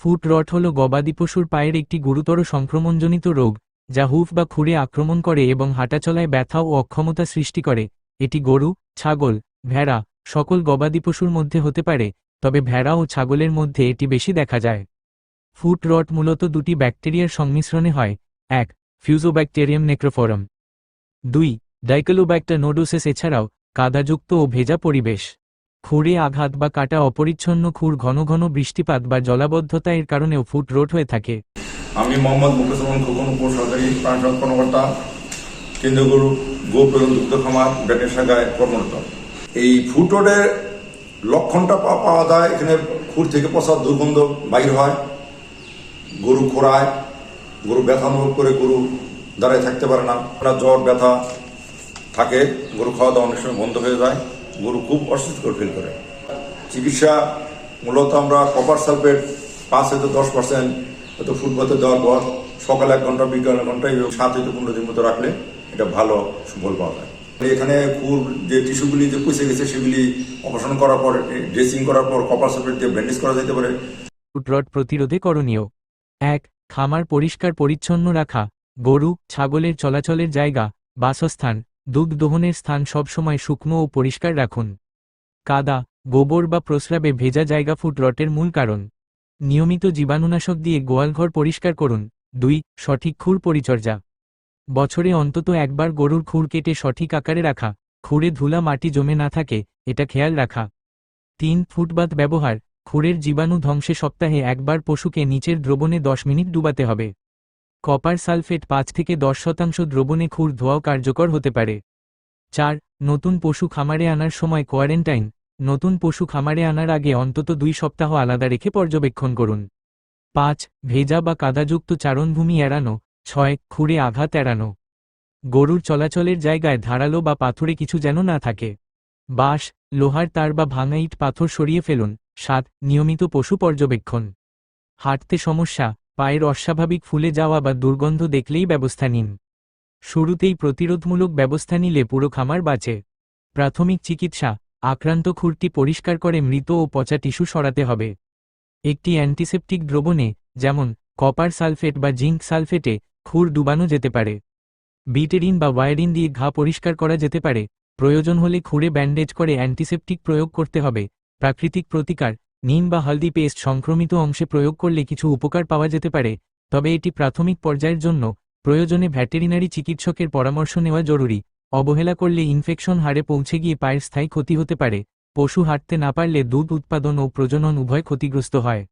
Foot রট হল গবাদি পশুর পায়ের একটি গুরুতর সংক্রমণজনিত রোগ, যা হুফ বা খুরে আক্রমণ করে এবং হাঁটাচলায় ব্যথা ও অক্ষমতা সৃষ্টি করে। এটি গরু, ছাগল, ভেড়া সকল গবাদি পশুর মধ্যে হতে পারে, তবে ভেড়া ও ছাগলের মধ্যে এটি বেশি দেখা যায়। ফুট রট মূলত দুটি ব্যাকটেরিয়ার সংমিশ্রণে হয়, এক ফিউজোব্যাকটেরিয়াম নেক্রোফোরাম দুই ডাইকোলোব্যাক্টার নোডোসেস এছাড়াও কাদাযুক্ত ও ভেজা পরিবেশ। খুঁড়ে আঘাত বা কাটা অপরিচ্ছন্ন খুর ঘন ঘন বৃষ্টিপাত বা জলাবদ্ধতা এর কারণেও ফুট রোড হয়ে থাকে। আমি মোহাম্মদ মুকেশ রহমান খোকন উপসরকারি প্রাণ সংরক্ষণ কর্মকর্তা, কেন্দ্রীয় গরু গো প্রধান দুগ্ধ খামার ব্যাটের শাখায় কর্মরত। এই ফুটরোডের লক্ষণটা পাওয়া যায়, এখানে খুর থেকে পচার দুর্গন্ধ বাইর হয়, গরু খোড়ায়, গরু ব্যথা অনুভব করে গরু দাঁড়ায় থাকতে পারে না। জ্বর, ব্যথা থাকে, গরু খাওয়া দাওয়া অনেক সময় বন্ধ হয়ে যায়। গরু খুব অস্বস্তিকর ফিল করে। চিকিৎসা মূলত আমরা কপার সালফেট পাঁচ হয়তো দশ পার্সেন্ট হয়তো ফুটবতে দেওয়ার পর সকালে এক ঘণ্টা, বিকাল এক ঘণ্টা এবং সাত হয়তো পনেরো দিন মতো রাখলে এটা ভালো সুফল পাওয়া যায়। এখানে খুর যে টিস্যুগুলি যে পুষে গেছে সেগুলি অপারেশন করার পর ড্রেসিং করার পর কপার সালফেট দিয়ে ব্যান্ডেজ করা যেতে পারে। ফুটরট প্রতিরোধে করণীয়। এক, খামার পরিষ্কার পরিচ্ছন্ন রাখা। গরু, ছাগলের চলাচলের জায়গা, বাসস্থান। দুধ স্থান সবসময় শুকনো ও পরিষ্কার রাখুন। কাদা, গোবর বা প্রস্রাবে ভেজা জায়গা ফুট রটের মূল কারণ। নিয়মিত জীবাণুনাশক দিয়ে গোয়ালঘর পরিষ্কার করুন। দুই, সঠিক খুর পরিচর্যা। বছরে অন্তত একবার গরুর খুর কেটে সঠিক আকারে রাখা। খুঁড়ে ধুলা মাটি জমে না থাকে, এটা খেয়াল রাখা। তিন ফুটবাত ব্যবহার। খুরের জীবাণু ধ্বংসে সপ্তাহে একবার পশুকে নিচের দ্রবণে দশ মিনিট ডুবাতে হবে। কপার সালফেট পাঁচ থেকে দশ শতাংশ দ্রবণে খুর ধোয়াও কার্যকর হতে পারে। চার, নতুন পশু খামারে আনার সময় কোয়ারেন্টাইন, নতুন পশু খামারে আনার আগে অন্তত দুই সপ্তাহ আলাদা রেখে পর্যবেক্ষণ করুন। পাঁচ, ভেজা বা কাদাযুক্ত চারণভূমি এড়ানো। ছয়, খুঁড়ে আঘাত এড়ানো। গরুর চলাচলের জায়গায় ধারালো বা পাথরে কিছু যেন না থাকে। বাঁশ, লোহার তার বা ভাঙা ইট পাথর সরিয়ে ফেলুন। সাত, নিয়মিত পশু পর্যবেক্ষণ। হাঁটতে সমস্যা পায়ের অস্বাভাবিক ফুলে যাওয়া বা দুর্গন্ধ দেখলেই ব্যবস্থা নিন। শুরুতেই প্রতিরোধমূলক ব্যবস্থা নিলে পুরো খামার বাঁচে। প্রাথমিক চিকিৎসা, আক্রান্ত খুরটি পরিষ্কার করে মৃত ও পচা টিস্যু সরাতে হবে। একটি অ্যান্টিসেপটিক দ্রবণে, যেমন কপার সালফেট বা জিঙ্ক সালফেটে খুর ডুবানো যেতে পারে। বিটেরিন বা ওয়ায়ারিন দিয়ে ঘা পরিষ্কার করা যেতে পারে। প্রয়োজন হলে খুঁড়ে ব্যান্ডেজ করে অ্যান্টিসেপটিক প্রয়োগ করতে হবে। প্রাকৃতিক প্রতিকার নিম বা হলদি পেস্ট সংক্রমিত অংশে প্রয়োগ করলে কিছু উপকার পাওয়া যেতে পারে, তবে এটি প্রাথমিক পর্যায়ের জন্য প্রয়োজনে ভ্যাটেরিনারি চিকিৎসকের পরামর্শ নেওয়া জরুরি। অবহেলা করলে ইনফেকশন হারে পৌঁছে গিয়ে পায়ের স্থায়ী ক্ষতি হতে পারে। পশু হাঁটতে না পারলে দুধ উৎপাদন ও প্রজনন উভয় ক্ষতিগ্রস্ত হয়।